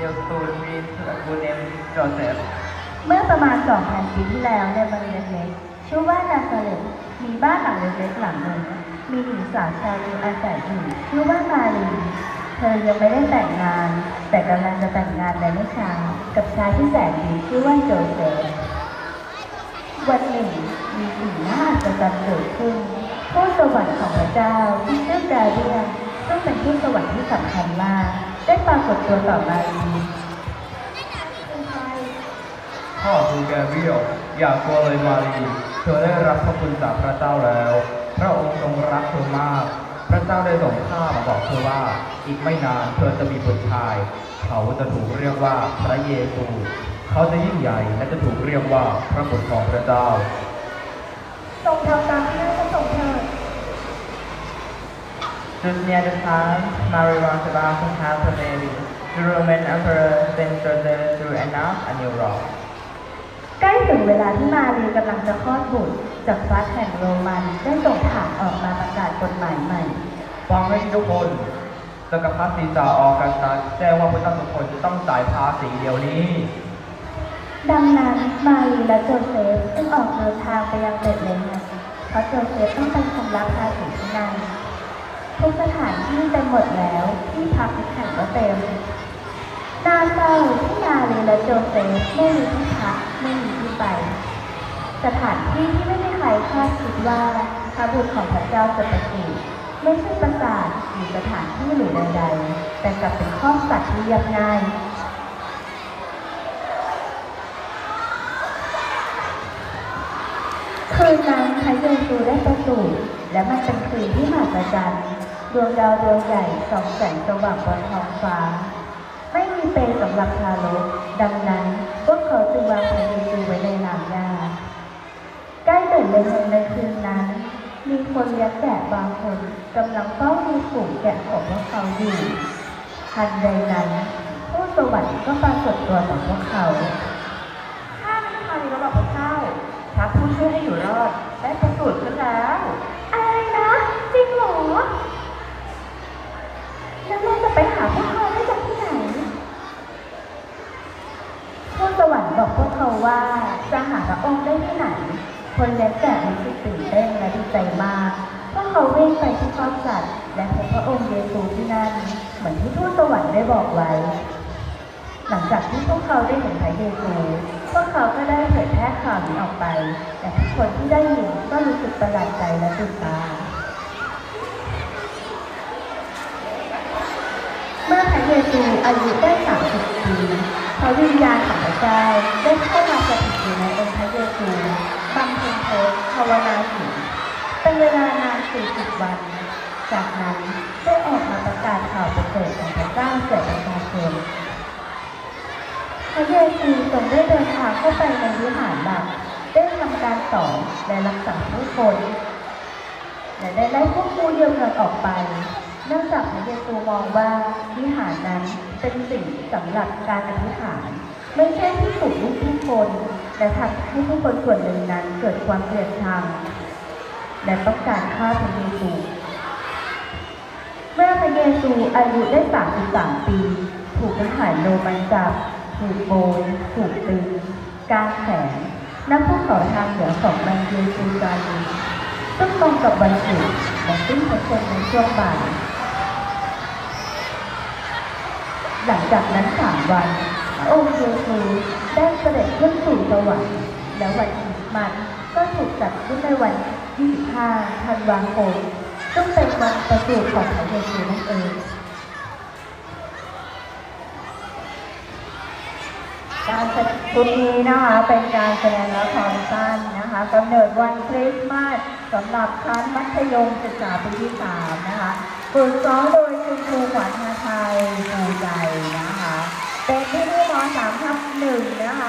your school means a good name Joseph เมื่อประมาณ 2,000 ปีที่แล้วในเมืองเล็กชื่อว่านาซาเรตมีบ้านหลังเล็กๆหลังหนึ่ง มีหญิงสาวชาวยิวอาศัยอยู่ชื่อว่ามารีเธอยังไม่ได้แต่งงาน แต่กำลังจะแต่งงานในไม่ช้ากับชายที่แสนดีชื่อว่าโจเซฟวันหนึ่งมีสิ่งน่าอัศจรรย์เกิดขึ้นทูตสวรรค์ของพระเจ้าที่ชื่อกาเดียนซึ่งเป็นทูตสวรรค์ที่สำคัญมาก ได้ปรากฏตัวต่อมารีพ่อคือแกเบียลอย่ากลัวเลยมารีเธอได้รับพระคุณจากพระเจ้าแล้ว พระองค์ทรงรักเธอมาก พระเจ้าได้ส่งข้ามาบอกเธอว่า อีกไม่นานเธอจะมีบุตรชาย เขาจะถูกเรียกว่าพระเยซู เขาจะยิ่งใหญ่และจะถูกเรียกว่าพระบุตรของพระเจ้า ทรงทำตามที่ได้ประสงค์เถิด Just near the time, Mary was about to have her baby. The Roman Emperor sent Joseph to announce a new law. ใกล้ถึงเวลาที่มาเรียกำลังจะคลอดบุตรจากฟ้าแห่งโรมันได้ส่งทหารออกมาประกาศกฎหมายใหม่ฟังให้ทุกคนจักรพรรดิซาออกัสตัสแจ้งว่าพวกท่านทุกคนจะต้องจ่ายภาษีเดี๋ยวนี้ ดังนั้นมารีและโจเซฟจึงออกเดินทางไปยังเบตเลเฮมเพราะโจเซฟต้องไปชำระภาษีที่นั่น ทุกสถานที่เต็มหมดแล้วที่พักทุกแห่งก็เต็มนาเศร้าที่มารีและโจเซฟไม่มีที่พักไม่มีที่ไป สถานที่ที่ไม่มีใครคาดคิดว่าพระบุตรของพระเจ้าจะประสูติไม่ใช่ปราสาทหรือสถานที่หรือใดๆ แต่กลับเป็นข้อสัตว์ที่เรียบง่ายคืนนั้นพระเยซูได้ประสูติและมันเป็นคืนที่มหัศจรรย์ ดวงดาวดวงใหญ่สองแสงสว่างบนท้องฟ้า ไม่มีเปลสำหรับทารก ดังนั้นพวกเขาจึงวางพระเยซูไว้ในหลังยาใกล้เดินเลยในคืนนั้น มีคนเลี้ยงแกะบางคนกำลังเฝ้าดูฝูงแกะของพวกเขาอยู่ทันใดนั้นผู้สวรรค์ก็ปรากฏตัวต่อพวกเขาข้าเป็นใครระบอกพระเจ้าพระผู้ช่วยให้อยู่รอดได้ประสูติขึ้นแล้ว จะหาพระองค์ได้ที่ไหน คนเลี้ยงแกะรู้สึกตื่นเต้นและดีใจมาก พวกเขาวิ่งไปที่คอกสัตว์และพบพระองค์เยซูที่นั่น เหมือนที่ทูตสวรรค์ได้บอกไว้ หลังจากที่พวกเขาได้เห็นพระเยซู พวกเขาก็ได้เผยแพร่ข่าวนี้ออกไป แต่ทุกคนที่ได้ยินก็รู้สึกประหลาดใจและตื่นตาเมื่อพระเยซูอายุได้30ปีพระวิญญาณของ จ้าได้เข้ามาสถิตอยู่ในองค์พระเยซูบำเพ็ญโพสภาวนาถึงเป็นเวลานาน40วัน จากนั้นได้ออกมาประกาศข่าวประเสริฐของพระเจ้าแก่ประชาชนพระเยซูทรงได้เดินทางเข้าไปในวิหารหลักได้ทำการสอนและรักษาผู้คนและได้ไล่พวกผู้เยี่ยมเมืองออกไปเนื่องจากพระเยซูมองว่าวิหารนั้นเป็นสิ่งสำหรับการอธิษฐาน ไม่ใช่ที่ถูกลุกที่คนและทำให้ผู้คนส่วนหนึ่งนั้นเกิดความเกลียดชังและต้องการฆ่าพระเยซูเมื่อพระเยซูอายุได้ 33 ปี ถูกทหารโรมันจับ ถูกโกนถูกตึงกางแขนนับภูเขาทางเหนือของมันเยซูจารีซึ่งตรงกับวันศุกร์และสิ้นพระชนในช่วงบ่ายหลังจากนั้นสามวัน องค์เยซูได้เสด็จขึ้นสู่สวรรค์และวันคริสต์มาสก็ถูกจัดขึ้นในวัน25ธันวาคมซึ่งเป็นวันประสูติของพระเยซูนั่นเองการแสดงชุดนี้นะคะเป็นการแสดงละครสั้นนะคะกำเนิดวันคริสต์มาสสำหรับชั้นมัธยมศึกษาปีที่สามนะคะฝึกซ้อมโดยคุณครูขวัญมาไทยภูใจนะ คะ เป็นที่นี่มสามทับหนึ่งนะคะ